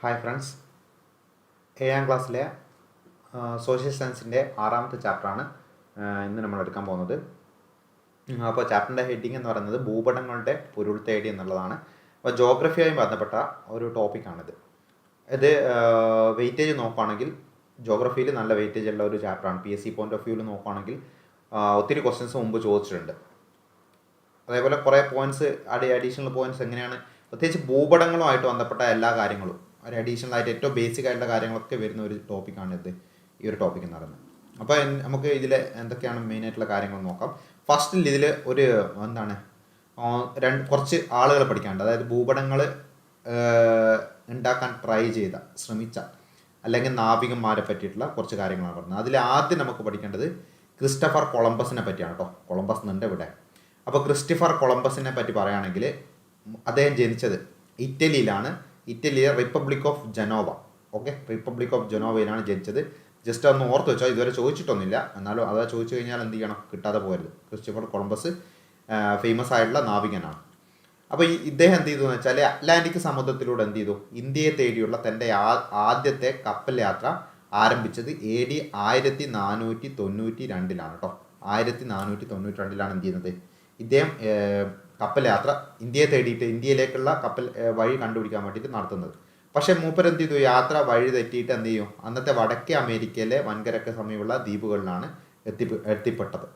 Hi friends ഏഴാം ക്ലാസ്സിലെ social സയൻസിന്റെ ആറാമത്തെ ചാപ്റ്ററാണ് ഇന്ന് നമ്മൾ എടുക്കാൻ പോകുന്നത്. അപ്പോൾ ചാപ്റ്ററിന്റെ ഹെഡിങ് എന്ന് പറയുന്നത് ഭൂപടങ്ങളുടെ പൊരുൾ തേടി എന്നുള്ളതാണ്. അപ്പോൾ ജോഗ്രഫിയായി ബന്ധപ്പെട്ട ഒരു ടോപ്പിക്കാണിത് ഇത് വെയിറ്റേജ് നോക്കുകയാണെങ്കിൽ ജോഗ്രഫിയിൽ നല്ല വെയിറ്റേജ് ഉള്ള ഒരു ചാപ്റ്ററാണ് P S C point of വ്യൂവിൽ നോക്കുകയാണെങ്കിൽ ഒത്തിരി ക്വസ്റ്റ്യൻസ് മുമ്പ് ചോദിച്ചിട്ടുണ്ട്. അതേപോലെ കുറേ പോയിന്റ്സ് അഡീഷണൽ പോയിന്റ്സ് എങ്ങനെയാണ് പ്രത്യേകിച്ച് ഭൂപടങ്ങളുമായിട്ട് ബന്ധപ്പെട്ട എല്ലാ കാര്യങ്ങളും. ഒരു അഡീഷണൽ ആയിട്ട് ഏറ്റവും ബേസിക് ആയിട്ടുള്ള കാര്യങ്ങളൊക്കെ വരുന്ന ഒരു ടോപ്പിക്കാണ് ഇത് ഈ ഒരു ടോപ്പിക് എന്ന് പറയുന്നത്. അപ്പോൾ നമുക്ക് ഇതിൽ എന്തൊക്കെയാണ് മെയിൻ ആയിട്ടുള്ള കാര്യങ്ങൾ നോക്കാം. ഫസ്റ്റിൽ ഇതിൽ ഒരു എന്താണ് രണ്ട് കുറച്ച് ആളുകൾ പഠിക്കാനുണ്ട്. അതായത് ഭൂപടങ്ങൾ ഉണ്ടാക്കാൻ ട്രൈ ചെയ്ത ശ്രമിച്ച അല്ലെങ്കിൽ നാവികന്മാരെ പറ്റിയിട്ടുള്ള കുറച്ച് കാര്യങ്ങളാണ് പറഞ്ഞത്. അതിൽ ആദ്യം നമുക്ക് പഠിക്കേണ്ടത് ക്രിസ്റ്റഫർ കൊളംബസിനെ പറ്റിയാണ് കേട്ടോ കൊളംബസ് എന്നുണ്ട് ഇവിടെ. അപ്പോൾ ക്രിസ്റ്റഫർ കൊളംബസിനെ പറ്റി പറയുകയാണെങ്കിൽ അദ്ദേഹം ജനിച്ചത് ഇറ്റലിയിലാണ്. ഇറ്റലിയിലെ republic of Genoa okay republic of ജനോവയിലാണ് ജനിച്ചത്. ജസ്റ്റ് ഒന്ന് ഓർത്ത് വെച്ചാൽ ഇതുവരെ ചോദിച്ചിട്ടൊന്നുമില്ല. എന്നാലും അത് ചോദിച്ചു കഴിഞ്ഞാൽ എന്ത് ചെയ്യണം? കിട്ടാതെ പോകരുത്. ക്രിസ്റ്റഫർ കൊളംബസ് ഫേമസ് ആയിട്ടുള്ള നാവികനാണ്. അപ്പോൾ ഈ ഇദ്ദേഹം എന്ത് ചെയ്തു എന്ന് വെച്ചാൽ അറ്റ്ലാന്റിക് സമുദ്രത്തിലൂടെ എന്ത് ചെയ്തു? ഇന്ത്യയെ തേടിയുള്ള തന്റെ ആദ്യത്തെ കപ്പൽ യാത്ര ആരംഭിച്ചത് എ ഡി ആയിരത്തി നാനൂറ്റി തൊണ്ണൂറ്റി രണ്ടിലാണ് കേട്ടോ ആയിരത്തി നാനൂറ്റി തൊണ്ണൂറ്റി രണ്ടിലാണ് എന്ത് ചെയ്യുന്നത്? ഇദ്ദേഹം കപ്പൽ യാത്ര ഇന്ത്യയെ തേടിയിട്ട് ഇന്ത്യയിലേക്കുള്ള കപ്പൽ വഴി കണ്ടുപിടിക്കാൻ വേണ്ടിയിട്ട് നടത്തുന്നത്. പക്ഷേ മൂപ്പരെന്ത് ചെയ്തു? യാത്ര വഴി തെറ്റിയിട്ട് എന്ത് ചെയ്യും? അന്നത്തെ വടക്കേ അമേരിക്കയിലെ വൻകരക്ക് സമീപമുള്ള ദ്വീപുകളിലാണ് എത്തി എത്തിപ്പെട്ടത്.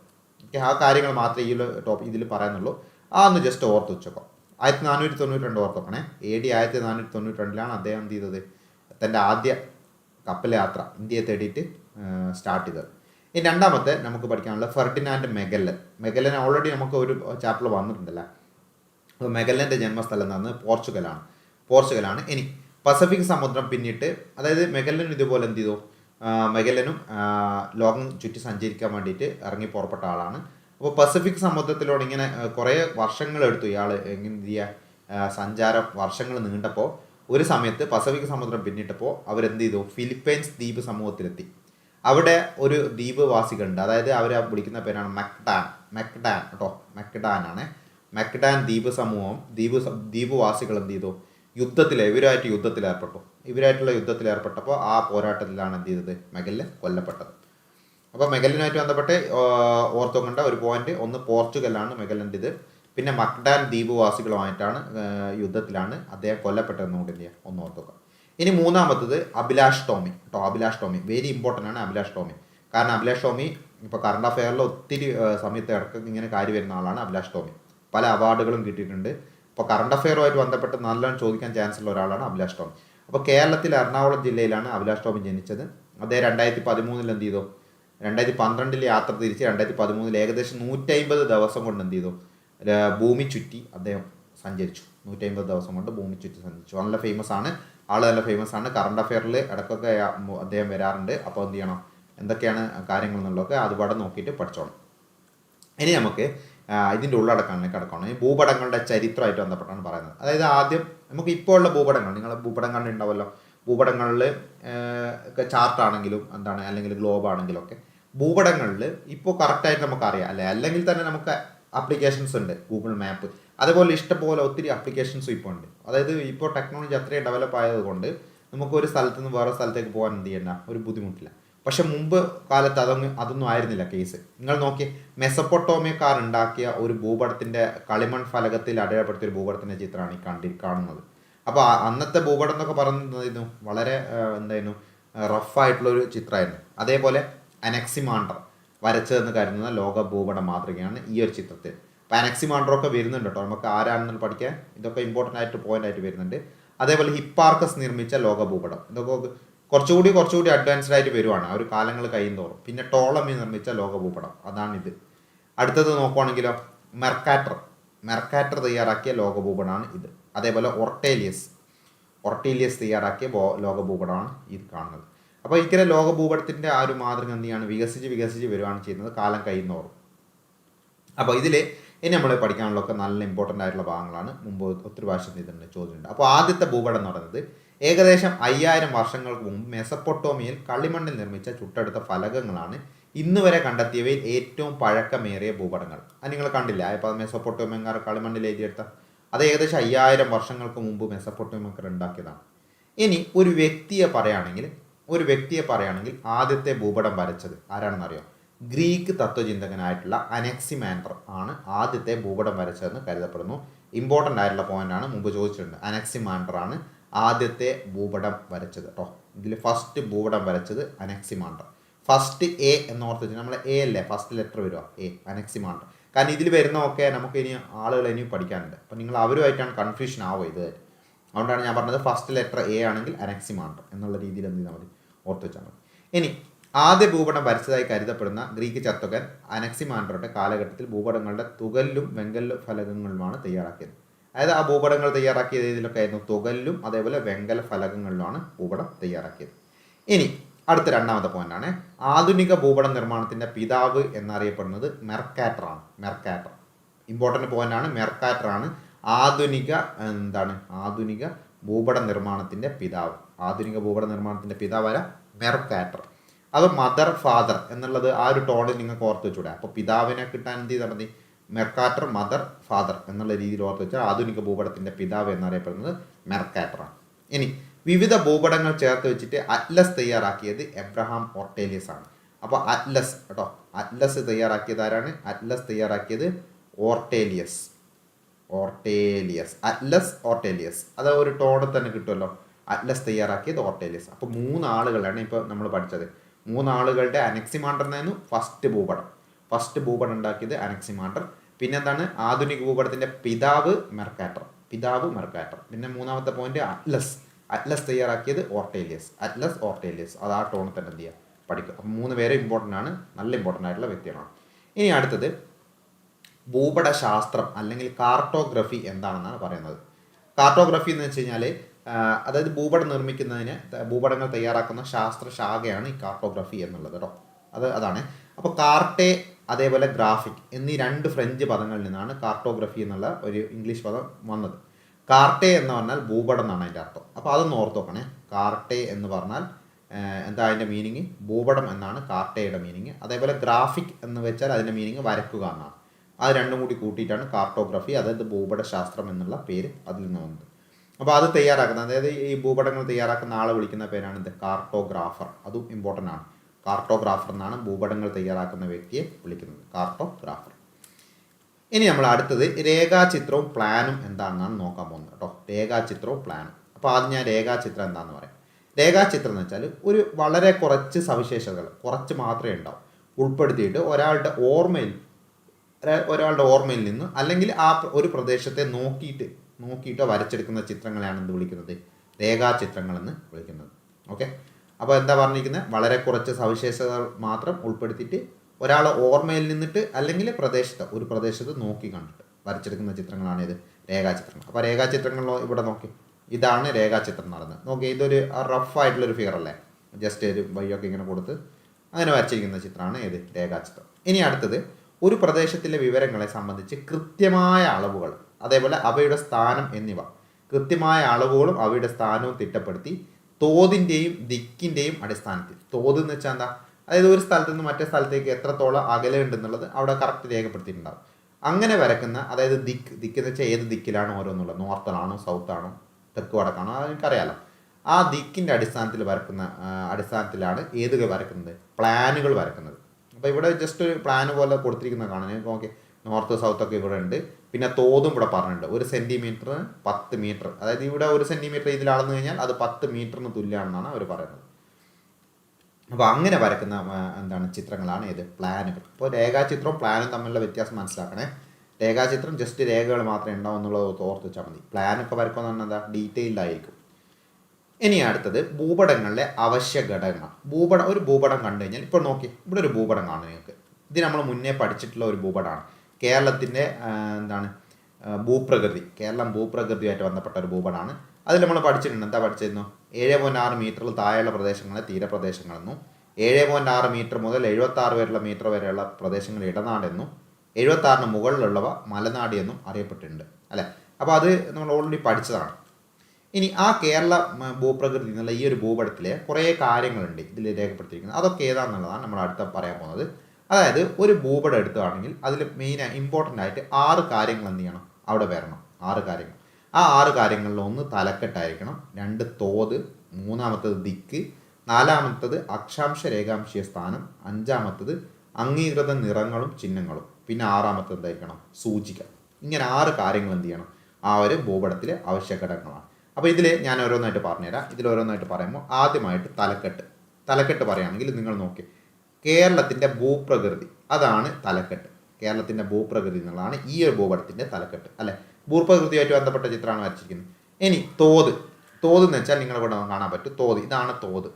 ആ കാര്യങ്ങൾ മാത്രമേ ഈ ടോപ്പ് ഇതിൽ പറയുന്നുള്ളൂ. ആ ഒന്ന് ജസ്റ്റ് ഓർത്ത് വെച്ചേക്കോ. ആയിരത്തി നാനൂറ്റി തൊണ്ണൂറ്റി രണ്ട് ഓർത്തോക്കണേ. എ ഡി ആയിരത്തി നാനൂറ്റി തൊണ്ണൂറ്റി രണ്ടിലാണ് അദ്ദേഹം എന്ത് ചെയ്തത്? തന്റെ ആദ്യ കപ്പൽ യാത്ര ഇന്ത്യയെ തേടിയിട്ട് സ്റ്റാർട്ട് ചെയ്തത്. ഇനി രണ്ടാമത്തെ നമുക്ക് പഠിക്കാനുള്ള ഫെർഡിനാൻഡ് മെഗല്ലൻ. മെഗല്ലൻ ഓൾറെഡി നമുക്ക് ഒരു ചാപ്റ്റർ വന്നിട്ടുണ്ടല്ല. അപ്പോൾ മെഗല്ലന്റെ ജന്മസ്ഥലം എന്ന് പറഞ്ഞാൽ പോർച്ചുഗലാണ്. പോർച്ചുഗലാണ്. ഇനി പസഫിക് സമുദ്രം പിന്നിട്ട് അതായത് മെഗല്ലൻ ഇതുപോലെ എന്ത് ചെയ്തു? മെഗല്ലനും ലോകം ചുറ്റി സഞ്ചരിക്കാൻ വേണ്ടിയിട്ട് ഇറങ്ങി പുറപ്പെട്ട ആളാണ്. അപ്പോൾ പസഫിക് സമുദ്രത്തിലൂടെ ഇങ്ങനെ കുറേ കുറേ വർഷങ്ങളെടുത്തു ഇയാൾ എങ്ങനെ എന്ത് ചെയ്യുക സഞ്ചാരം വർഷങ്ങൾ നീണ്ടപ്പോൾ ഒരു സമയത്ത് പസഫിക് സമുദ്രം പിന്നിട്ടപ്പോൾ അവരെന്ത് ചെയ്തു? ഫിലിപ്പൈൻസ് ദ്വീപ് സമൂഹത്തിലെത്തി. അവിടെ ഒരു ദ്വീപ് വാസികളുണ്ട് അതായത് അവർ വിളിക്കുന്ന പേരാണ് മെക്ഡാൻ. മെക്ഡാൻ കേട്ടോ. മെക്ഡാൻ ആണ് മെക്ഡാൻ ദ്വീപ് സമൂഹം ദ്വീപ് ദ്വീപവാസികൾ ദ്വീപ് വാസികൾ എന്ത് ചെയ്തു? യുദ്ധത്തിൽ ഇവരായിട്ട് യുദ്ധത്തിൽ ഏർപ്പെട്ടു ഇവരായിട്ടുള്ള യുദ്ധത്തിൽ ഏർപ്പെട്ടപ്പോൾ ആ പോരാട്ടത്തിലാണ് എന്ത് ചെയ്തത്? മെഗൽ കൊല്ലപ്പെട്ടത്. അപ്പോൾ മെഗലിനുമായിട്ട് ബന്ധപ്പെട്ട് ഓർത്തു കണ്ട ഒരു പോയിന്റ് ഒന്ന് പോർച്ചുഗലാണ് മെഗലിന്റെ ഇത് പിന്നെ മക്ഡാൻ ദ്വീപവാസികളുമായിട്ടാണ് യുദ്ധത്തിലാണ് അദ്ദേഹം കൊല്ലപ്പെട്ടതെന്ന് കൂടി ഒന്ന് ഓർത്തുക ഇനി മൂന്നാമത്തത് അഭിലാഷ് ടോമി കേട്ടോ അഭിലാഷ് ടോമി വെരി ഇമ്പോർട്ടന്റ് ആണ് അഭിലാഷ് ടോമി കാരണം അഭിലാഷ് ടോമി ഇപ്പോൾ കറണ്ട് അഫെയറിൽ ഒത്തിരി സമയത്ത് ഇടയ്ക്ക് ഇങ്ങനെ കാര്യം വരുന്ന ആളാണ് അഭിലാഷ് ടോമി പല അവാർഡുകളും കിട്ടിയിട്ടുണ്ട്. ഇപ്പോൾ കറണ്ട് അഫെയറുമായിട്ട് ബന്ധപ്പെട്ട് നല്ലോണം ചോദിക്കാൻ ചാൻസ് ഉള്ള ഒരാളാണ് അഭിലാഷ് ടോമി അപ്പോൾ കേരളത്തിൽ എറണാകുളം ജില്ലയിലാണ് അഭിലാഷ് ടോമി ജനിച്ചത്. അദ്ദേഹം രണ്ടായിരത്തി പതിമൂന്നിൽ എന്ത് ചെയ്തു? രണ്ടായിരത്തി പന്ത്രണ്ടിൽ യാത്ര തിരിച്ച് രണ്ടായിരത്തി പതിമൂന്നിൽ ഏകദേശം നൂറ്റമ്പത് ദിവസം കൊണ്ട് എന്ത് ചെയ്തു? ഭൂമി ചുറ്റി അദ്ദേഹം സഞ്ചരിച്ചു. നൂറ്റമ്പത് ദിവസം കൊണ്ട് ഭൂമി ചുറ്റി സഞ്ചരിച്ചു. നല്ല ഫേമസ് ആണ്. ആൾ നല്ല ഫേമസ് ആണ്. കറണ്ട് അഫെയറിൽ ഇടയ്ക്കൊക്കെ അദ്ദേഹം വരാറുണ്ട്. അപ്പോൾ എന്ത് ചെയ്യണം? എന്തൊക്കെയാണ് കാര്യങ്ങൾ എന്നുള്ളതൊക്കെ അതുപാടെ നോക്കിയിട്ട് പഠിച്ചോണം. ഇനി നമുക്ക് ഇതിന്റെ ഉള്ളടക്കങ്ങളിലേക്ക് കിടക്കണം. ഈ ഭൂപടങ്ങളുടെ ചരിത്രമായിട്ട് ബന്ധപ്പെട്ടാണ് പറയുന്നത്. അതായത് ആദ്യം നമുക്ക് ഇപ്പോൾ ഉള്ള ഭൂപടങ്ങൾ നിങ്ങൾ ഭൂപടം കണ്ടിട്ടുണ്ടാവല്ലോ ഭൂപടങ്ങളിൽ ഒക്കെ ചാർട്ടാണെങ്കിലും എന്താണ് അല്ലെങ്കിൽ ഗ്ലോബ് ആണെങ്കിലും ഒക്കെ ഭൂപടങ്ങളിൽ ഇപ്പോൾ കറക്റ്റായിട്ട് നമുക്കറിയാം. അല്ലെ? അല്ലെങ്കിൽ തന്നെ നമുക്ക് ആപ്ലിക്കേഷൻസ് ഉണ്ട്. ഗൂഗിൾ മാപ്പ് അതുപോലെ ഇഷ്ടംപോലെ ഒത്തിരി അപ്ലിക്കേഷൻസും ഇപ്പോൾ ഉണ്ട് അതായത് ഇപ്പോൾ ടെക്നോളജി അത്രയും ഡെവലപ്പ് ആയതുകൊണ്ട് നമുക്ക് ഒരു സ്ഥലത്ത് നിന്ന് വേറെ സ്ഥലത്തേക്ക് പോകാൻ എന്ത് ചെയ്യണ്ട? ഒരു ബുദ്ധിമുട്ടില്ല. പക്ഷെ മുമ്പ് കാലത്ത് അതൊന്നും അതൊന്നും ആയിരുന്നില്ല കേസ് നിങ്ങൾ നോക്കി മെസപ്പൊട്ടോമിയക്കാർ ഉണ്ടാക്കിയ ഒരു ഭൂപടത്തിന്റെ കളിമൺ ഫലകത്തിൽ അടയാളപ്പെടുത്തിയ ഒരു ഭൂപടത്തിന്റെ ചിത്രമാണ് ഈ കണ്ടി കാണുന്നത്. അപ്പോൾ അന്നത്തെ ഭൂപടം എന്നൊക്കെ പറയുന്നതായിരുന്നു വളരെ എന്തായിരുന്നു? റഫായിട്ടുള്ളൊരു ചിത്രമായിരുന്നു. അതേപോലെ അനക്സിമാണ്ടർ വരച്ചതെന്ന് കരുതുന്ന ലോക ഭൂപട മാതൃകയാണ് ഈ ഒരു ചിത്രത്തിൽ. അനക്സിമാണ്ടർ ഒക്കെ വരുന്നുണ്ട് കേട്ടോ. നമുക്ക് ആരാണെന്ന് പഠിക്കാൻ ഇതൊക്കെ ഇമ്പോർട്ടന്റ് ആയിട്ട് പോയിന്റ് ആയിട്ട് വരുന്നുണ്ട്. അതേപോലെ ഹിപ്പാർക്കസ് നിർമ്മിച്ച ലോക ഭൂപടം ഇതൊക്കെ കുറച്ചുകൂടി കുറച്ചുകൂടി അഡ്വാൻസ്ഡ് ആയിട്ട് വരുവാണ്. ആ ഒരു കാലങ്ങൾ കഴിയുന്നതോറും. പിന്നെ ടോളമി നിർമ്മിച്ച ലോക ഭൂപടം അതാണ് ഇത് അടുത്തത് നോക്കുവാണെങ്കിലോ മെർക്കാറ്റർ. മെർക്കാറ്റർ തയ്യാറാക്കിയ ലോക ഭൂപടമാണ് ഇത്. അതേപോലെ ഒർട്ടേലിയസ് ഒർട്ടേലിയസ് തയ്യാറാക്കിയ ബോ- ലോക ഭൂപടമാണ് ഇത് കാണുന്നത്. അപ്പോൾ ഇങ്ങനെ ലോക ഭൂപടത്തിന്റെ ആ ഒരു മാതൃക എന്തിയാണ് വികസിച്ച് വികസിച്ച് വരുവാണ് ചെയ്യുന്നത് കാലം കഴിയുന്നോറും അപ്പോൾ ഇതിൽ ഇനി നമ്മൾ പഠിക്കാനുള്ളതൊക്കെ നല്ല ഇമ്പോർട്ടന്റ് ആയിട്ടുള്ള ഭാഗങ്ങളാണ്. മുമ്പ് ഒത്തിരി പ്രാവശ്യം ഇതിന്റെ ചോദ്യമുണ്ട് അപ്പോൾ ആദ്യത്തെ ഭൂപടം എന്ന് പറയുന്നത് ഏകദേശം അയ്യായിരം വർഷങ്ങൾക്ക് മുമ്പ് മെസപ്പൊട്ടോമിയയിൽ കളിമണ്ണിൽ നിർമ്മിച്ച ചുട്ടെടുത്ത ഫലകങ്ങളാണ് ഇന്ന് വരെ കണ്ടെത്തിയവയിൽ ഏറ്റവും പഴക്കമേറിയ ഭൂപടങ്ങൾ. അത് നിങ്ങൾ കണ്ടില്ല? ഇപ്പോൾ മെസപ്പൊട്ടോമിയക്കാർ കളിമണ്ണിൽ എഴുതിയെടുത്ത. അത് ഏകദേശം അയ്യായിരം വർഷങ്ങൾക്ക് മുമ്പ് മെസപ്പൊട്ടോമിയക്കാർ ഉണ്ടാക്കിയതാണ്. ഇനി ഒരു വ്യക്തിയെ പറയുകയാണെങ്കിൽ ഒരു വ്യക്തിയെ പറയുകയാണെങ്കിൽ ആദ്യത്തെ ഭൂപടം വരച്ചത് ആരാണെന്നറിയോ? ഗ്രീക്ക് തത്വചിന്തകനായിട്ടുള്ള അനക്സിമാൻഡർ ആണ് ആദ്യത്തെ ഭൂപടം വരച്ചതെന്ന് കരുതപ്പെടുന്നു. ഇമ്പോർട്ടന്റ് ആയിട്ടുള്ള പോയിന്റ് ആണ് മുമ്പ് ചോദിച്ചിട്ടുണ്ട്. അനക്സിമാൻഡർ ആണ് ആദ്യത്തെ ഭൂപടം വരച്ചത് കേട്ടോ ഇതിൽ ഫസ്റ്റ് ഭൂപടം വരച്ചത് അനക്സിമാൻഡർ ഫസ്റ്റ് എ എന്ന് ഓർത്ത് വെച്ചാൽ നമ്മൾ എ അല്ലേ? ഫസ്റ്റ് ലെറ്റർ വരുക എ അനക്സിമാൻഡർ കാരണം ഇതിൽ വരുന്നതൊക്കെ നമുക്ക് ഇനി ആളുകൾ ഇനി പഠിക്കാനുണ്ട്. അപ്പം നിങ്ങൾ അവരുമായിട്ടാണ് കൺഫ്യൂഷൻ ആവുക ഇത് അതുകൊണ്ടാണ് ഞാൻ പറഞ്ഞത് ഫസ്റ്റ് ലെറ്റർ എ ആണെങ്കിൽ അനക്സിമാൻഡർ എന്നുള്ള രീതിയിൽ എന്ത് ചെയ്താൽ മതി? ഓർത്ത് വെച്ചാൽ മതി. ഇനി ആദ്യ ഭൂപടം വരച്ചതായി കരുതപ്പെടുന്ന ഗ്രീക്ക് ചർത്തകൻ അനക്സിമാൻഡറുടെ കാലഘട്ടത്തിൽ ഭൂപടങ്ങളുടെ തുകല്ലും വെങ്കല ഫലകങ്ങളുമാണ് തയ്യാറാക്കിയത്. അതായത് ആ ഭൂപടങ്ങൾ തയ്യാറാക്കിയ ഇതിലൊക്കെ ആയിരുന്നു? തുകല്ലും അതേപോലെ വെങ്കല ഫലകങ്ങളിലുമാണ് ഭൂപടം തയ്യാറാക്കിയത്. ഇനി അടുത്ത രണ്ടാമത്തെ പോയിന്റാണ് ആധുനിക ഭൂപട നിർമ്മാണത്തിന്റെ പിതാവ് എന്നറിയപ്പെടുന്നത് മെർക്കാറ്റർ ആണ്. മെർക്കാറ്റർ. ഇമ്പോർട്ടന്റ് പോയിന്റാണ് ആണ്. ആധുനിക എന്താണ്? ആധുനിക ഭൂപട നിർമ്മാണത്തിന്റെ പിതാവ്. ആധുനിക ഭൂപട നിർമ്മാണത്തിന്റെ പിതാവായ മെർക്കാറ്റർ. അത് മദർ ഫാദർ എന്നുള്ളത് ആ ഒരു ടോണിൽ നിങ്ങൾക്ക് ഓർത്ത് വെച്ചൂടെ. അപ്പോൾ പിതാവിനെ കിട്ടാൻ എന്ത് ചെയ്താൽ മതി? മെർക്കാറ്റർ മദർ ഫാദർ എന്നുള്ള രീതിയിൽ ഓർത്ത് വെച്ചാൽ ആധുനിക ഭൂപടത്തിന്റെ പിതാവ് എന്നറിയപ്പെടുന്നത് മെർക്കാറ്ററാണ് ഇനി വിവിധ ഭൂപടങ്ങൾ ചേർത്ത് വെച്ചിട്ട് അറ്റ്ലസ് തയ്യാറാക്കിയത് എബ്രഹാം ഓർട്ടേലിയസ് ആണ്. അപ്പോൾ അറ്റ്ലസ് കേട്ടോ. അറ്റ്ലസ് തയ്യാറാക്കിയത് ആരാണ്? അറ്റ്ലസ് തയ്യാറാക്കിയത് ഓർട്ടേലിയസ്. ഓർട്ടേലിയസ്. Atlas Ortelius. അത് ഒരു ടോണിൽ തന്നെ കിട്ടുമല്ലോ. അറ്റ്ലസ് തയ്യാറാക്കിയത് ഓർട്ടേലിയസ്. അപ്പോൾ മൂന്ന് ആളുകളാണ് ഇപ്പോൾ നമ്മൾ പഠിച്ചത്. മൂന്നാളുകളുടെ അനക്സിമാണ്ടർ എന്നായിരുന്നു ഫസ്റ്റ് ഭൂപടം. ഫസ്റ്റ് ഭൂപടം ഉണ്ടാക്കിയത് അനക്സിമാണ്ടർ. പിന്നെ എന്താണ് ആധുനിക ഭൂപടത്തിന്റെ പിതാവ് മെർക്കാറ്റർ. പിതാവ് മെർക്കാറ്റർ. പിന്നെ മൂന്നാമത്തെ പോയിന്റ് അറ്റ്ലസ്. അറ്റ്ലസ് തയ്യാറാക്കിയത് ഓർട്ടേലിയസ്. Atlas Ortelius. അത് ആ ടോണിൽ തന്നെ എന്ത് ചെയ്യുക അപ്പം മൂന്ന് പേരെ ഇമ്പോർട്ടന്റ് ആണ്. നല്ല ഇമ്പോർട്ടന്റ് ആയിട്ടുള്ള വ്യക്തികളാണ്. ഇനി അടുത്തത് ഭൂപടശാസ്ത്രം അല്ലെങ്കിൽ കാർട്ടോഗ്രഫി എന്താണെന്നാണ് പറയുന്നത്. കാർട്ടോഗ്രഫി എന്ന് വെച്ച് കഴിഞ്ഞാൽ അതായത് ഭൂപടം നിർമ്മിക്കുന്നതിന് ഭൂപടങ്ങൾ തയ്യാറാക്കുന്ന ശാസ്ത്രശാഖയാണ് ഈ കാർട്ടോഗ്രഫി എന്നുള്ളത് കേട്ടോ അത് അതാണ്. അപ്പോൾ കാർട്ടെ അതേപോലെ ഗ്രാഫിക് എന്നീ രണ്ട് ഫ്രഞ്ച് പദങ്ങളിൽ നിന്നാണ് കാർട്ടോഗ്രഫി എന്നുള്ള ഒരു ഇംഗ്ലീഷ് പദം വന്നത്. കാർട്ടെ എന്ന് പറഞ്ഞാൽ ഭൂപടം എന്നാണ് അതിന്റെ അർത്ഥം. അപ്പോൾ അതൊന്ന് ഓർത്ത് നോക്കണേ. കാർട്ടെ എന്ന് പറഞ്ഞാൽ എന്താ അതിന്റെ മീനിങ് ഭൂപടം എന്നാണ് കാർട്ടയുടെ മീനിങ് അതേപോലെ ഗ്രാഫിക് എന്ന് വെച്ചാൽ അതിന്റെ മീനിങ് വരക്കുക എന്നാണ്. അത് രണ്ടും കൂടി കൂട്ടിയിട്ടാണ് കാർട്ടോഗ്രഫി അതായത് ഭൂപടശാസ്ത്രം എന്നുള്ള പേര് അതിൽ നിന്ന് വന്നത്. അപ്പോൾ അത് തയ്യാറാക്കുന്ന അതായത് ഈ ഭൂപടങ്ങൾ തയ്യാറാക്കുന്ന ആളെ വിളിക്കുന്ന പേരാണ് ഇത് കാർട്ടോഗ്രാഫർ. അതും ഇമ്പോർട്ടന്റ് ആണ്. കാർട്ടോഗ്രാഫർ എന്നാണ് ഭൂപടങ്ങൾ തയ്യാറാക്കുന്ന വ്യക്തിയെ വിളിക്കുന്നത്. കാർട്ടോഗ്രാഫർ. ഇനി നമ്മൾ അടുത്തത് രേഖാചിത്രവും പ്ലാനും എന്താണെന്നാണ് നോക്കാൻ പോകുന്നത് കേട്ടോ. രേഖാചിത്രവും പ്ലാനും. അപ്പോൾ ആദ്യം ഞാൻ രേഖാചിത്രം എന്താണെന്ന് പറയാം. രേഖാചിത്രം എന്ന് വെച്ചാൽ ഒരു വളരെ കുറച്ച് സവിശേഷതകൾ കുറച്ച് മാത്രമേ ഉണ്ടാവും. ഉൾപ്പെടുത്തിയിട്ട് ഒരാളുടെ ഓർമ്മയിൽ ഒരാളുടെ ഓർമ്മയിൽ നിന്ന് അല്ലെങ്കിൽ ആ ഒരു പ്രദേശത്തെ നോക്കിയിട്ട് നോക്കിയിട്ടോ വരച്ചെടുക്കുന്ന ചിത്രങ്ങളെയാണ് എന്ത് വിളിക്കുന്നത്? രേഖാചിത്രങ്ങൾ എന്ന് വിളിക്കുന്നത്. ഓക്കെ അപ്പോൾ എന്താ പറഞ്ഞിരിക്കുന്നത്? വളരെ കുറച്ച് സവിശേഷതകൾ മാത്രം ഉൾപ്പെടുത്തിയിട്ട് ഒരാൾ ഓർമ്മയിൽ നിന്നിട്ട് അല്ലെങ്കിൽ പ്രദേശത്ത് ഒരു പ്രദേശത്ത് നോക്കി കണ്ടിട്ട് വരച്ചെടുക്കുന്ന ചിത്രങ്ങളാണ് ഇത് രേഖാചിത്രങ്ങൾ. അപ്പോൾ രേഖാചിത്രങ്ങളിലോ ഇവിടെ നോക്കി. ഇതാണ് രേഖാചിത്രം നടന്നത്. നോക്കി ഇതൊരു റഫ് ആയിട്ടുള്ളൊരു ഫിഗർ അല്ലേ? ജസ്റ്റ് ഒരു വഴിയൊക്കെ ഇങ്ങനെ കൊടുത്ത് അങ്ങനെ വരച്ചിരിക്കുന്ന ചിത്രമാണ് ഏത് രേഖാചിത്രം. ഇനി അടുത്തത് ഒരു പ്രദേശത്തിലെ വിവരങ്ങളെ സംബന്ധിച്ച് കൃത്യമായ അളവുകൾ അതേപോലെ അവയുടെ സ്ഥാനം എന്നിവ. കൃത്യമായ അളവുകളും അവയുടെ സ്ഥാനവും തിട്ടപ്പെടുത്തി തോതിന്റെയും ദിക്കിന്റെയും അടിസ്ഥാനത്തിൽ. തോത് എന്ന് വെച്ചാൽ എന്താ? അതായത് ഒരു സ്ഥലത്ത് നിന്ന് മറ്റേ സ്ഥലത്തേക്ക് എത്രത്തോളം അകലെ ഉണ്ടെന്നുള്ളത് അവിടെ കറക്റ്റ് രേഖപ്പെടുത്തിയിട്ടുണ്ടാവും. അങ്ങനെ വരക്കുന്ന അതായത് ദിക്ക് ദിക്ക് എന്ന് വെച്ചാൽ ഏത് ദിക്കിലാണ് ഓരോന്നുള്ളത്? നോർത്തിലാണോ സൗത്താണോ തെക്ക് വടക്കാണോ അത് എനിക്കറിയാലോ. ആ ദിക്കിന്റെ അടിസ്ഥാനത്തിൽ വരക്കുന്ന അടിസ്ഥാനത്തിലാണ് ഏതൊക്കെ വരക്കുന്നത്? പ്ലാനുകൾ വരക്കുന്നത്. അപ്പോൾ ഇവിടെ ജസ്റ്റ് ഒരു പ്ലാൻ പോലെ കൊടുത്തിരിക്കുന്നത് കാണാൻ ഓക്കെ നോർത്ത് സൗത്ത് ഒക്കെ ഇവിടെ ഉണ്ട്. പിന്നെ തോതും ഇവിടെ പറഞ്ഞിട്ടുണ്ട്. ഒരു സെന്റിമീറ്റർ പത്ത് മീറ്റർ അതായത് ഇവിടെ ഒരു സെന്റിമീറ്റർ ഇതിൽ അളന്നു കഴിഞ്ഞാൽ അത് പത്ത് മീറ്ററിന് തുല്യമാണെന്നാണ് അവർ പറയുന്നത്. അപ്പോൾ അങ്ങനെ വരക്കുന്ന എന്താണ് ചിത്രങ്ങളാണ് ഏത്? പ്ലാനുകൾ. അപ്പോൾ രേഖാചിത്രവും പ്ലാനും തമ്മിലുള്ള വ്യത്യാസം മനസ്സിലാക്കണേ. രേഖാചിത്രം ജസ്റ്റ് രേഖകൾ മാത്രമേ ഉണ്ടാവും എന്നുള്ളത് ഓർത്ത് വെച്ചാൽ മതി. പ്ലാനൊക്കെ വരക്കുമെന്ന് പറഞ്ഞാൽ എന്താ? ഡീറ്റെയിൽഡായിരിക്കും ഇനി അടുത്തത് ഭൂപടങ്ങളിലെ അവശ്യ ഘടകങ്ങൾ. ഭൂപടം ഒരു ഭൂപടം കണ്ടു കഴിഞ്ഞാൽ ഇപ്പോൾ നോക്കി ഇവിടെ ഒരു ഭൂപടം കാണും നിങ്ങൾക്ക്. ഇത് നമ്മൾ മുന്നേ പഠിച്ചിട്ടുള്ള ഒരു ഭൂപടമാണ്. കേരളത്തിന്റെ എന്താണ് ഭൂപ്രകൃതി കേരളം ഭൂപ്രകൃതിയായിട്ട് ബന്ധപ്പെട്ട ഒരു ഭൂപടമാണ്. അതിൽ നമ്മൾ പഠിച്ചിട്ടുണ്ട്. എന്താ പഠിച്ചിരുന്നു? ഏഴ് പോയിന്റ് ആറ് മീറ്ററിൽ താഴെയുള്ള പ്രദേശങ്ങളെ തീരപ്രദേശങ്ങളെന്നും ഏഴ് പോയിന്റ് ആറ് മീറ്റർ മുതൽ എഴുപത്തി ആറ് വരെയുള്ള മീറ്റർ വരെയുള്ള പ്രദേശങ്ങൾ ഇടനാടെന്നും എഴുപത്തി ആറിന് മുകളിലുള്ളവ മലനാടി എന്നും അറിയപ്പെട്ടിട്ടുണ്ട്. അല്ലേ? അപ്പോൾ അത് നമ്മൾ ഓൾറെഡി പഠിച്ചതാണ്. ഇനി ആ കേരള ഭൂപ്രകൃതി എന്നുള്ള ഈ ഒരു ഭൂപടത്തിലെ കുറേ കാര്യങ്ങളുണ്ട് ഇതിൽ രേഖപ്പെടുത്തിയിരിക്കുന്നത്. അതൊക്കെ ഏതാണെന്നുള്ളതാണ് നമ്മൾ അടുത്ത പറയാൻ പോകുന്നത്. അതായത് ഒരു ഭൂപടം എടുക്കുകയാണെങ്കിൽ അതിൽ മെയിൻ ഇമ്പോർട്ടന്റ് ആയിട്ട് ആറ് കാര്യങ്ങൾ എന്ത് ചെയ്യണം? അവിടെ വരണം. ആറ് കാര്യങ്ങൾ. ആ ആറ് കാര്യങ്ങളിൽ ഒന്ന് തലക്കെട്ടായിരിക്കണം. രണ്ട് തോത് മൂന്നാമത്തത് ദിക്ക് നാലാമത്തത് അക്ഷാംശ രേഖാംശീയ സ്ഥാനം അഞ്ചാമത്തത് അംഗീകൃത നിറങ്ങളും ചിഹ്നങ്ങളും. പിന്നെ ആറാമത്തത് എന്തായിരിക്കണം സൂചിക. ഇങ്ങനെ ആറ് കാര്യങ്ങൾ എന്ത് ചെയ്യണം? ആ ഒരു ഭൂപടത്തിലെ അവശ്യ ഘടകങ്ങളാണ്. അപ്പോൾ ഇതിൽ ഞാൻ ഓരോന്നായിട്ട് പറഞ്ഞുതരാം. ഇതിൽ ഓരോന്നായിട്ട് പറയുമ്പോൾ ആദ്യമായിട്ട് തലക്കെട്ട്. തലക്കെട്ട് പറയുകയാണെങ്കിൽ നിങ്ങൾ നോക്കി. കേരളത്തിന്റെ ഭൂപ്രകൃതി. അതാണ് തലക്കെട്ട്. കേരളത്തിന്റെ ഭൂപ്രകൃതി എന്നുള്ളതാണ് ഈ ഒരു ഭൂപടത്തിന്റെ തലക്കെട്ട്. അല്ലെ? ഭൂപ്രകൃതിയുമായിട്ട് ബന്ധപ്പെട്ട ചിത്രമാണ് വരച്ചിരിക്കുന്നത്. ഇനി തോത്. തോത് എന്ന് വെച്ചാൽ നിങ്ങളിവിടെ കാണാൻ പറ്റും. തോത്. ഇതാണ് തോത്.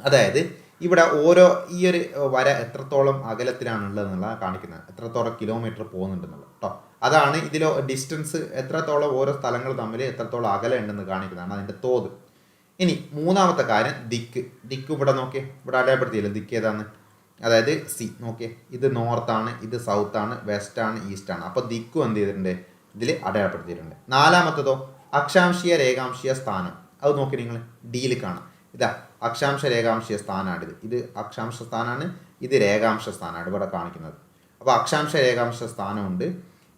അതായത് ഇവിടെ ഓരോ ഈ ഒരു വര എത്രത്തോളം അകലത്തിലാണുള്ളത് എന്നുള്ളത് കാണിക്കുന്നത്. എത്രത്തോളം കിലോമീറ്റർ പോകുന്നുണ്ടെന്നുള്ളത്. കേട്ടോ അതാണ് ഇതിലോ ഡിസ്റ്റൻസ് എത്രത്തോളം ഓരോ സ്ഥലങ്ങൾ തമ്മിൽ എത്രത്തോളം അകലം ഉണ്ടെന്ന് കാണിക്കുന്നതാണ് അതിന്റെ തോത്. ഇനി മൂന്നാമത്തെ കാര്യം ദിക്ക്. ദിക്ക് ഇവിടെ നോക്കിയേ. ഇവിടെ അടയാളപ്പെടുത്തിയില്ല? ദിക്ക് ഏതാണ്? അതായത് സി. നോക്കിയേ. ഇത് നോർത്ത് ആണ് ഇത് സൗത്ത് ആണ് വെസ്റ്റ് ആണ് ഈസ്റ്റ് ആണ് അപ്പോൾ ദിക്കും എന്ത് ചെയ്തിട്ടുണ്ട്? ഇതിൽ അടയാളപ്പെടുത്തിയിട്ടുണ്ട്. നാലാമത്തതോ? അക്ഷാംശീയ രേഖാംശീയ സ്ഥാനം. അത് നോക്കി നിങ്ങൾ ഡിയിൽ കാണാം. ഇതാ അക്ഷാംശ രേഖാംശീയ സ്ഥാനമാണിത് ഇത് അക്ഷാംശ സ്ഥാനമാണ് ഇത് രേഖാംശ സ്ഥാനമാണ് ഇവിടെ കാണിക്കുന്നത്. അപ്പോൾ അക്ഷാംശ രേഖാംശ സ്ഥാനമുണ്ട്.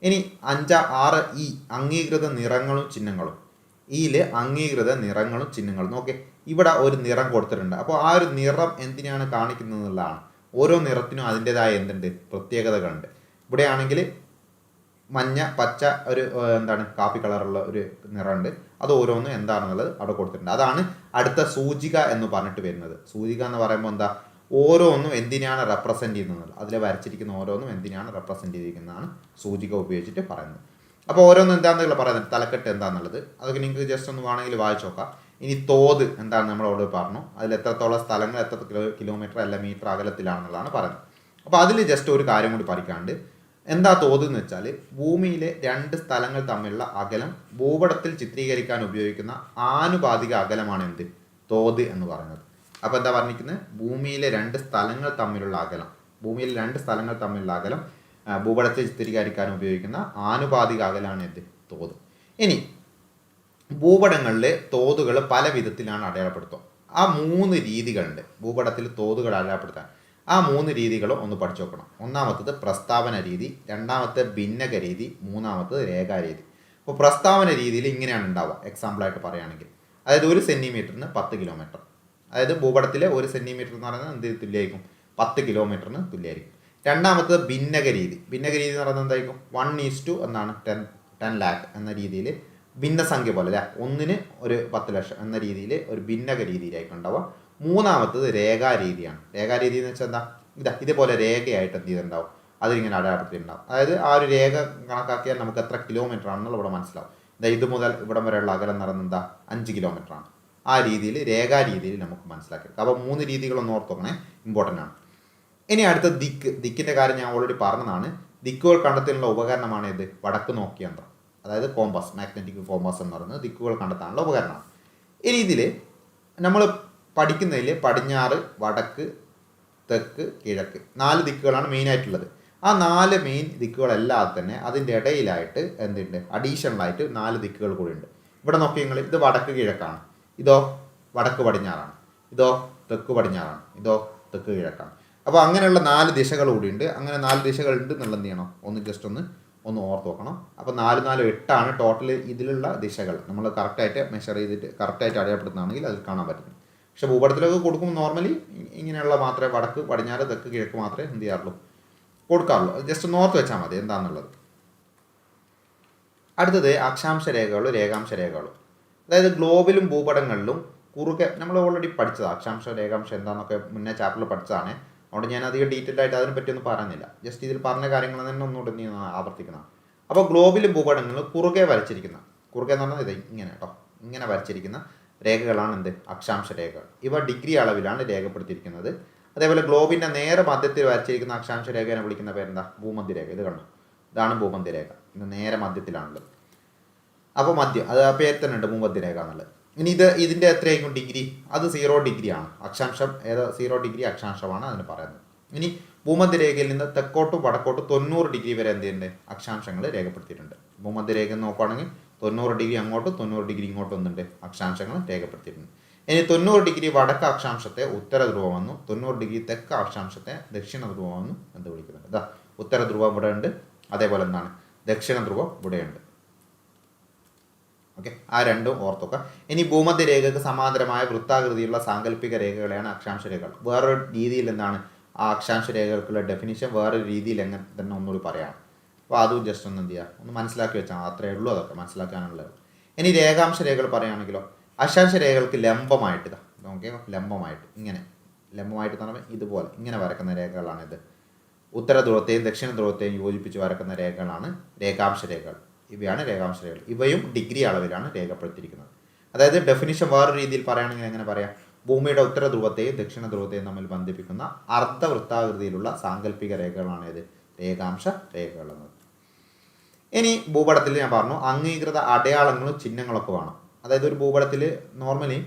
ഇനി അഞ്ച ആറ് ഇ അംഗീകൃത നിറങ്ങളും ചിഹ്നങ്ങളും. ഈയിൽ അംഗീകൃത നിറങ്ങളും ചിഹ്നങ്ങളും. നോക്കെ ഇവിടെ ഒരു നിറം കൊടുത്തിട്ടുണ്ട്. അപ്പോൾ ആ ഒരു നിറം എന്തിനാണ് കാണിക്കുന്നത് എന്നുള്ളതാണ്. ഓരോ നിറത്തിനും അതിന്റെതായ എന്തുണ്ട്? പ്രത്യേകതകളുണ്ട്. ഇവിടെയാണെങ്കിൽ മഞ്ഞ പച്ച ഒരു എന്താണ് കാപ്പി കളറുള്ള ഒരു നിറമുണ്ട്. അത് ഓരോന്നും എന്താണെന്നുള്ളത് അവിടെ കൊടുത്തിട്ടുണ്ട്. അതാണ് അടുത്ത സൂചിക എന്ന് പറഞ്ഞിട്ട് വരുന്നത്. സൂചിക എന്ന് പറയുമ്പോൾ എന്താ? ഓരോന്നും എന്തിനാണ് റെപ്രസെന്റ് ചെയ്യുന്നത്? അതിൽ വരച്ചിരിക്കുന്ന ഓരോന്നും എന്തിനാണ് റെപ്രസെന്റ് ചെയ്തിരിക്കുന്നതാണ് സൂചിക ഉപയോഗിച്ചിട്ട് പറയുന്നത്. അപ്പോൾ ഓരോന്നും എന്താണെന്നുള്ള പറയുന്നത്? തലക്കെട്ട് എന്താണെന്നുള്ളത് അതൊക്കെ നിങ്ങൾക്ക് ജസ്റ്റ് ഒന്ന് വേണമെങ്കിൽ വായിച്ചു നോക്കാം. ഇനി തോത് എന്താണ് അവിടെ പറഞ്ഞു. അതിൽ എത്രത്തോളം സ്ഥലങ്ങൾ എത്ര കിലോ കിലോമീറ്റർ അല്ല മീറ്റർ അകലത്തിലാണെന്നുള്ളതാണ് പറയുന്നത്. അപ്പോൾ അതിൽ ജസ്റ്റ് ഒരു കാര്യം കൂടി പഠിക്കാണ്ട് എന്താ തോത് എന്ന് വെച്ചാൽ ഭൂമിയിലെ രണ്ട് സ്ഥലങ്ങൾ തമ്മിലുള്ള അകലം ഭൂപടത്തിൽ ചിത്രീകരിക്കാൻ ഉപയോഗിക്കുന്ന ആനുപാതിക അകലമാണ് എന്ത് തോത് എന്ന് പറയുന്നത്. അപ്പോൾ എന്താ പറഞ്ഞിരിക്കുന്നത് ഭൂമിയിലെ രണ്ട് സ്ഥലങ്ങൾ തമ്മിലുള്ള അകലം. ഭൂമിയിലെ രണ്ട് സ്ഥലങ്ങൾ തമ്മിലുള്ള അകലം ആ, ഭൂപടത്തിൽ ചിത്രീകരിക്കാൻ ഉപയോഗിക്കുന്ന ആനുപാതിക അകലാണ് എന്ത്? തോത്. ഇനി ഭൂപടങ്ങളിലെ തോതുകൾ പല വിധത്തിലാണ് അടയാളപ്പെടുത്തുക. ആ മൂന്ന് രീതികളുണ്ട്. ഭൂപടത്തിൽ തോതുകൾ അടയാളപ്പെടുത്താൻ. ആ മൂന്ന് രീതികളും ഒന്ന് പഠിച്ചു നോക്കണം. ഒന്നാമത്തത് പ്രസ്താവന രീതി രണ്ടാമത്തെ ഭിന്നക രീതി മൂന്നാമത്തത് രേഖാരീതി. അപ്പോൾ പ്രസ്താവന രീതിയിൽ ഇങ്ങനെയാണ് ഉണ്ടാവുക. എക്സാമ്പിളായിട്ട് പറയുകയാണെങ്കിൽ. അതായത് ഒരു സെന്റിമീറ്ററിന് പത്ത് കിലോമീറ്റർ. അതായത് ഭൂപടത്തിലെ ഒരു സെന്റിമീറ്റർ എന്ന് പറയുന്നത് എന്ത് തുല്യമായിരിക്കും? പത്ത് കിലോമീറ്ററിന് തുല്യമായിരിക്കും. രണ്ടാമത്തത് ഭിന്നക രീതി. ഭിന്നക രീതി എന്ന് പറയുന്നത് എന്തായിരിക്കും? വൺ ഈസ് ടു എന്നാണ് ടെൻ ടെൻ ലാക്ക് എന്ന രീതിയിൽ ഭിന്നസംഖ്യ പോലെ അല്ലെ? ഒന്നിന് ഒരു പത്ത് ലക്ഷം എന്ന രീതിയിൽ ഒരു ഭിന്നക രീതിയിലായിരിക്കും ഉണ്ടാവുക. മൂന്നാമത്തത് രേഖാരീതിയാണ് രേഖാരീതി എന്ന് വെച്ചാൽ എന്താ? ഇതാ ഇതേപോലെ രേഖയായിട്ട് എന്ത് ചെയ്തിട്ടുണ്ടാവും? അതിലിങ്ങനെ അടയാളപ്പെടുത്തിയിട്ടുണ്ടാവും അതായത് ആ ഒരു രേഖ കണക്കാക്കിയാൽ നമുക്ക് എത്ര കിലോമീറ്റർ ആണെന്നുള്ള ഇവിടെ മനസ്സിലാവും. ഇതാ ഇത് മുതൽ ഇവിടം വരെയുള്ള അകലം പറയുന്നത് എന്താ? അഞ്ച് കിലോമീറ്റർ ആണ്. ആ രീതിയിൽ രേഖാരീതിയിൽ നമുക്ക് മനസ്സിലാക്കിയെടുക്കാം അപ്പോൾ മൂന്ന് രീതികളൊന്നും ഓർത്തോക്കണേ ഇമ്പോർട്ടന്റ് ആണ്. ഇനി അടുത്ത ദിക്ക് ദിക്കിന്റെ കാര്യം ഞാൻ ഓൾറെഡി പറഞ്ഞതാണ്. ദിക്കുകൾ കണ്ടെത്താനുള്ള ഉപകരണമാണ് ഇത് വടക്ക് നോക്കിയന്ത്രം അതായത് കോമ്പസ് മാഗ്നറ്റിക് കോമ്പസ് എന്ന് പറയുന്നത് ദിക്കുകൾ കണ്ടെത്താനുള്ള ഉപകരണമാണ്. ഇനി ഇതിൽ നമ്മൾ പഠിക്കുന്നതിൽ പടിഞ്ഞാറ് വടക്ക് തെക്ക് കിഴക്ക് നാല് ദിക്കുകളാണ് മെയിൻ ആയിട്ടുള്ളത്. ആ നാല് മെയിൻ ദിക്കുകളല്ലാതെ തന്നെ അതിന്റെ ഇടയിലായിട്ട് എന്തുണ്ട്? അഡീഷണലായിട്ട് നാല് ദിക്കുകൾ കൂടി ഉണ്ട്. ഇവിടെ നോക്കി നിങ്ങൾ ഇത് വടക്ക് കിഴക്കാണ്. ഇതോ വടക്ക് പടിഞ്ഞാറാണ്. ഇതോ തെക്ക് പടിഞ്ഞാറാണ്. ഇതോ തെക്ക് കിഴക്കാണ്. അപ്പോൾ അങ്ങനെയുള്ള നാല് ദിശകൾ അങ്ങനെ നാല് ദിശകളുണ്ട് എന്നുള്ളത് എന്ത് ചെയ്യണം? ഒന്ന് ജസ്റ്റ് ഒന്ന് ഒന്ന് ഓർത്ത് നോക്കണം അപ്പോൾ നാല് നാല് എട്ടാണ് ടോട്ടൽ ഇതിലുള്ള ദിശകൾ. നമ്മൾ കറക്റ്റായിട്ട് മെഷർ ചെയ്തിട്ട് കറക്റ്റായിട്ട് അടയാളപ്പെടുത്തുകയാണെങ്കിൽ അതിൽ കാണാൻ പറ്റും. പക്ഷേ ഭൂപടത്തിലൊക്കെ കൊടുക്കുമ്പോൾ നോർമലി ഇങ്ങനെയുള്ള മാത്രമേ വടക്ക് പടിഞ്ഞാറ് തെക്ക് കിഴക്ക് മാത്രമേ എന്ത് ചെയ്യാറുള്ളൂ? കൊടുക്കാറുള്ളൂ. ജസ്റ്റ് ഒന്ന് ഓർത്ത് വെച്ചാൽ മതി. എന്താണെന്നുള്ളത് അടുത്തത് അക്ഷാംശ രേഖകളും രേഖാംശ രേഖകളും. അതായത് ഗ്ലോബിലും ഭൂപടങ്ങളിലും കുറുകെ നമ്മൾ ഓൾറെഡി പഠിച്ചതാണ് അക്ഷാംശ രേഖാംശം എന്താണെന്നൊക്കെ മുന്നേ ചാപ്റ്ററിൽ പഠിച്ചതാണ്. അതുകൊണ്ട് ഞാൻ അധികം ഡീറ്റെയിൽ ആയിട്ട് അതിനെപ്പറ്റി ഒന്നും പറയുന്നില്ല ജസ്റ്റ് ഇതിൽ പറഞ്ഞ കാര്യങ്ങൾ തന്നെ ഒന്നുകൂടെ നീ ആവർത്തിക്കണം. അപ്പോൾ ഗ്ലോബിലും ഭൂപടങ്ങൾ കുറുകെ വരച്ചിരിക്കുന്ന കുറുകെ എന്ന് പറഞ്ഞാൽ ഇത് ഇങ്ങനെ കേട്ടോ ഇങ്ങനെ വരച്ചിരിക്കുന്ന രേഖകളാണ് എന്ത്? അക്ഷാംശ രേഖകൾ. ഇവ ഡിഗ്രി അളവിലാണ് രേഖപ്പെടുത്തിയിരിക്കുന്നത്. അതേപോലെ ഗ്ലോബിന്റെ നേരെ മധ്യത്തിൽ വരച്ചിരിക്കുന്ന അക്ഷാംശ രേഖയെ വിളിക്കുന്ന പേരെന്താ? ഭൂമധ്യരേഖ ഇത് കണ്ടോ? ഇതാണ് ഭൂമധ്യരേഖ ഇത് നേരെ മധ്യത്തിലാണുള്ളത്. അപ്പോൾ മധ്യം അത് ആ പേര് തന്നെ ഉണ്ട് ഭൂമധ്യരേഖ എന്നുള്ളത്. ഇനി ഇത് ഇതിന്റെ എത്രയായിരിക്കും ഡിഗ്രി? അത് സീറോ ഡിഗ്രി ആണ്. അക്ഷാംശം ഏതാ സീറോ ഡിഗ്രി അക്ഷാംശമാണ് അതിന് പറയുന്നത്. ഇനി ഭൂമധ്യരേഖയിൽ നിന്ന് തെക്കോട്ടും വടക്കോട്ടും തൊണ്ണൂറ് ഡിഗ്രി വരെ എന്ത് ചെയ്യുന്നുണ്ട്? അക്ഷാംശങ്ങൾ രേഖപ്പെടുത്തിയിട്ടുണ്ട്. ഭൂമധ്യരേഖ നോക്കുകയാണെങ്കിൽ തൊണ്ണൂറ് ഡിഗ്രി അങ്ങോട്ടും തൊണ്ണൂറ് ഡിഗ്രി ഇങ്ങോട്ടും ഒന്നുണ്ട് അക്ഷാംശങ്ങൾ രേഖപ്പെടുത്തിയിട്ടുണ്ട്. ഇനി തൊണ്ണൂറ് ഡിഗ്രി വടക്ക് അക്ഷാംശത്തെ ഉത്തര ധ്രുവമെന്നും തൊണ്ണൂറ് ഡിഗ്രി തെക്ക് അക്ഷാംശത്തെ ദക്ഷിണ ധ്രുവമെന്നും എന്ത് വിളിക്കുന്നുണ്ട്. ഇതാ ഉത്തര ധ്രുവം ഇവിടെ ഉണ്ട്. അതേപോലെ എന്താണ്? ദക്ഷിണ ധ്രുവം ഇവിടെയുണ്ട്. ഓക്കെ ആ രണ്ടും ഓർത്തുക ഇനി ഭൂമധ്യ രേഖയ്ക്ക് സമാന്തരമായ വൃത്താകൃതിയുള്ള സാങ്കല്പിക രേഖകളെയാണ് അക്ഷാംശ രേഖകൾ. വേറൊരു രീതിയിൽ എന്താണ് ആ അക്ഷാംശ രേഖകൾക്കുള്ള ഡെഫിനിഷൻ വേറൊരു രീതിയിൽ എങ്ങനെ തന്നെ ഒന്നുകൂടി പറയാം. അപ്പോൾ അതും ജസ്റ്റ് ഒന്ന് എന്ത് ചെയ്യുക? ഒന്ന് മനസ്സിലാക്കി വെച്ചാൽ അത്രയേ ഉള്ളൂ അതൊക്കെ മനസ്സിലാക്കാനുള്ളത്. ഇനി രേഖാംശ രേഖകൾ പറയുകയാണെങ്കിലോ അക്ഷാംശ രേഖകൾക്ക് ലംബമായിട്ട് ഇതാ ഓക്കെ ലംബമായിട്ട് ഇങ്ങനെ. ലംബമായിട്ട് പറയുമ്പോൾ ഇതുപോലെ ഇങ്ങനെ വരക്കുന്ന രേഖകളാണിത്. ഉത്തര ധ്രുവത്തെയും ദക്ഷിണ ധ്രുവത്തെയും യോജിപ്പിച്ച് വരക്കുന്ന രേഖകളാണ് രേഖാംശ രേഖകൾ. ഇവയാണ് രേഖാംശരേഖകൾ ഇവയും ഡിഗ്രി അളവിലാണ് രേഖപ്പെടുത്തിയിരിക്കുന്നത്. അതായത് ഡെഫിനിഷൻ വേറെ രീതിയിൽ പറയുകയാണെങ്കിൽ എങ്ങനെ പറയാം? ഭൂമിയുടെ ഉത്തര ധ്രുവത്തെയും ദക്ഷിണ ധ്രുവത്തെയും തമ്മിൽ ബന്ധിപ്പിക്കുന്ന അർദ്ധവൃത്താകൃതിയിലുള്ള സാങ്കല്പിക രേഖകളാണ് ഇത് രേഖാംശ രേഖകൾ എന്നത് ഇനി ഭൂപടത്തിൽ ഞാൻ പറഞ്ഞു അംഗീകൃത അടയാളങ്ങളും ചിഹ്നങ്ങളൊക്കെ വേണം. അതായത് ഒരു ഭൂപടത്തിൽ നോർമലി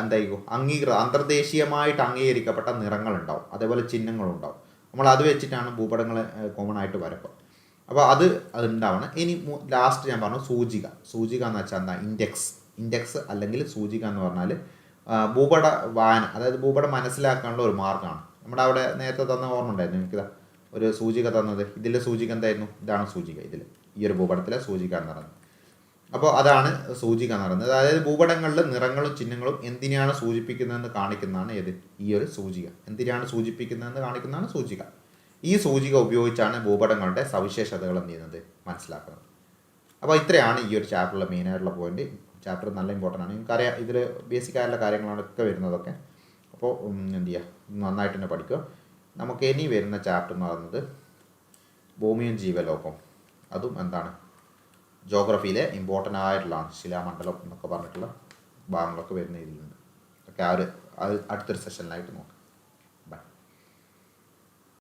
എന്തായിരിക്കും അംഗീകൃത അന്തർദേശീയമായിട്ട് അംഗീകരിക്കപ്പെട്ട നിറങ്ങളുണ്ടാവും. അതേപോലെ ചിഹ്നങ്ങളുണ്ടാവും. നമ്മൾ അത് വെച്ചിട്ടാണ് ഭൂപടങ്ങൾ കോമൺ ആയിട്ട് വരക്കുക അപ്പോൾ അത് അത് ഉണ്ടാവണം ഇനി ലാസ്റ്റ് ഞാൻ പറഞ്ഞു സൂചിക. സൂചിക എന്ന് വെച്ചാൽ എന്താ? ഇൻഡെക്സ് ഇൻഡെക്സ് അല്ലെങ്കിൽ സൂചിക എന്ന് പറഞ്ഞാൽ ഭൂപട വായന. അതായത് ഭൂപടം മനസ്സിലാക്കാനുള്ള ഒരു മാർഗമാണ് നമ്മുടെ അവിടെ നേരത്തെ തന്ന ഓർമ്മ ഉണ്ടായിരുന്നു എനിക്കിതാ. ഒരു സൂചിക തന്നത്. ഇതിലെ സൂചിക എന്തായിരുന്നു? ഇതാണ് സൂചിക. ഇതിൽ ഈ ഒരു ഭൂപടത്തിലെ സൂചിക എന്ന് പറയുന്നത്. അപ്പോൾ അതാണ് സൂചിക എന്ന് പറയുന്നത്. അതായത് ഭൂപടങ്ങളിൽ നിറങ്ങളും ചിഹ്നങ്ങളും എന്തിനാണ് സൂചിപ്പിക്കുന്നതെന്ന് കാണിക്കുന്നതാണ് ഏത്? ഈ ഒരു സൂചിക. എന്തിനാണ് സൂചിപ്പിക്കുന്നതെന്ന് കാണിക്കുന്നതാണ് സൂചിക. ഈ സൂചിക ഉപയോഗിച്ചാണ് ഭൂപടങ്ങളുടെ സവിശേഷതകൾ എന്ത് ചെയ്യുന്നത് മനസ്സിലാക്കുന്നത്. അപ്പോൾ ഇത്രയാണ് ഈ ഒരു ചാപ്റ്ററിലെ മെയിനായിട്ടുള്ള പോയിന്റ് ചാപ്റ്റർ നല്ല ഇമ്പോർട്ടന്റ് ആണ്. നിങ്ങൾക്ക് നിങ്ങൾക്കറിയാം ഇതിൽ ബേസിക് ആയിട്ടുള്ള കാര്യങ്ങളാണ് ഒക്കെ വരുന്നതൊക്കെ. അപ്പോൾ എന്ത് ചെയ്യുക നന്നായിട്ട് തന്നെ പഠിക്കുക. നമുക്ക് ഇനി വരുന്ന ചാപ്റ്റർ എന്ന് പറയുന്നത് ഭൂമിയും ജീവലോകം അതും എന്താണ്? ജോഗ്രഫിയിലെ ഇമ്പോർട്ടന്റ് ആയിട്ടുള്ളതാണ് ശിലാമണ്ഡലം എന്നൊക്കെ പറഞ്ഞിട്ടുള്ള ഭാഗങ്ങളൊക്കെ വരുന്ന ഇതിലുണ്ട് ഒക്കെ ആ ഒരു അടുത്തൊരു സെഷനിലായിട്ട് നോക്കാം.